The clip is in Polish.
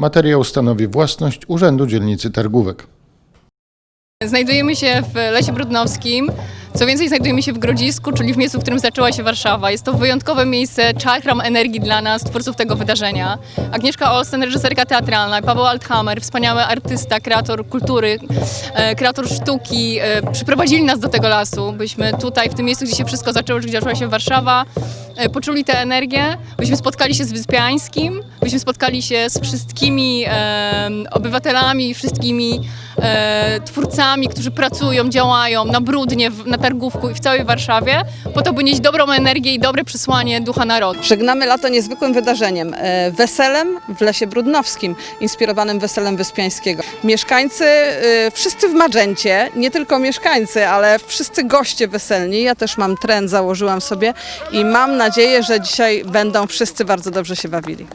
Materiał stanowi własność Urzędu Dzielnicy Targówek. Znajdujemy się w Lesie Brudnowskim. Co więcej, znajdujemy się w Grodzisku, czyli w miejscu, w którym zaczęła się Warszawa. Jest to wyjątkowe miejsce, czakram energii dla nas, twórców tego wydarzenia. Agnieszka Olsen, reżyserka teatralna, Paweł Althammer, wspaniały artysta, kreator kultury, e, kreator sztuki, e, przyprowadzili nas do tego lasu, byśmy tutaj, w tym miejscu, gdzie się wszystko zaczęło, gdzie zaczęła się Warszawa, poczuli tę energię, byśmy spotkali się z Wyspiańskim, byśmy spotkali się z wszystkimi e, obywatelami, wszystkimi e, twórcami, którzy pracują, działają na brudnie, w, na targówku i w całej Warszawie, po to, by nieść dobrą energię i dobre przesłanie ducha narodu. Żegnamy lato niezwykłym wydarzeniem, e, weselem w Lesie Brudnowskim, inspirowanym weselem Wyspiańskiego. Mieszkańcy, e, wszyscy w Magencie, nie tylko mieszkańcy, ale wszyscy goście weselni. Ja też mam trend, założyłam sobie i mam nadzieję, że dzisiaj będą wszyscy bardzo dobrze się bawili.